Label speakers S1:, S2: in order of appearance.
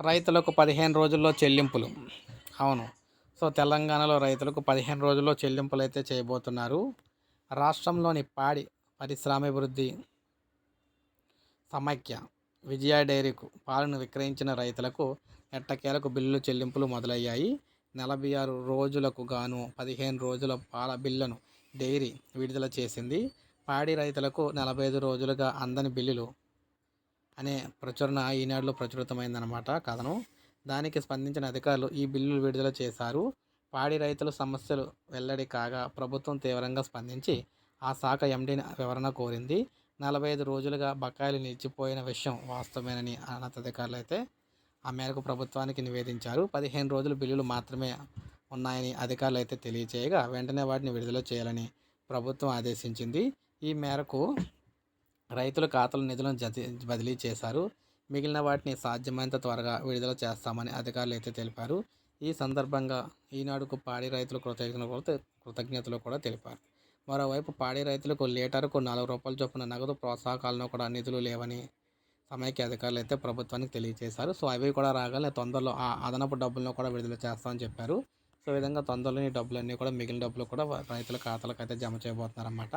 S1: రైతులకు పదిహేను రోజుల్లో చెల్లింపులు. అవును. సో తెలంగాణలో రైతులకు పదిహేను రోజుల్లో చెల్లింపులు అయితే చేయబోతున్నారు. రాష్ట్రంలోని పాడి పరిశ్రమాభివృద్ధి సమైక్య విజయ డైరీకు పాలను విక్రయించిన రైతులకు ఎట్టకేలకు బిల్లులు చెల్లింపులు మొదలయ్యాయి. నలభై ఆరు రోజులకు గాను పదిహేను రోజుల పాల బిల్లును డైరీ విడుదల చేసింది. పాడి రైతులకు నలభై ఐదు రోజులుగా అందని బిల్లులు అనే ప్రచురణ ఈనాడులో ప్రచురితమైందనమాట కథను. దానికి స్పందించిన అధికారులు ఈ బిల్లులు విడుదల చేశారు. పాడి రైతుల సమస్యలు వెల్లడి కాగా ప్రభుత్వం తీవ్రంగా స్పందించి ఆ శాఖ ఎండీని వివరణ కోరింది. నలభై ఐదు రోజులుగా బకాయిలు నిలిచిపోయిన విషయం వాస్తవమేనని అధికారులు అయితే ఆ మేరకు ప్రభుత్వానికి నివేదించారు. పదిహేను రోజులు బిల్లులు మాత్రమే ఉన్నాయని అధికారులు అయితే తెలియచేయగా వెంటనే వాటిని విడుదల చేయాలని ప్రభుత్వం ఆదేశించింది. ఈ మేరకు రైతుల ఖాతాల నిధులను జతి బదిలీ చేశారు. మిగిలిన వాటిని సాధ్యమైనంత త్వరగా విడుదల చేస్తామని అధికారులు అయితే తెలిపారు. ఈ సందర్భంగా ఈనాడుకు పాడి రైతులు కృతజ్ఞతలు కృతజ్ఞతలు కూడా తెలిపారు. మరోవైపు పాడి రైతులకు లీటర్కు నాలుగు రూపాయల చొప్పున నగదు ప్రోత్సాహకాలను కూడా నిధులు లేవని సమైక్య అధికారులు అయితే ప్రభుత్వానికి తెలియజేశారు. సో అవి కూడా రాగానే తొందరలో ఆ అదనపు డబ్బులను కూడా విడుదల చేస్తామని చెప్పారు. సో విధంగా తొందరలోని డబ్బులన్నీ కూడా మిగిలిన డబ్బులు కూడా రైతుల ఖాతాలకు అయితే జమ చేయబోతున్నారన్నమాట.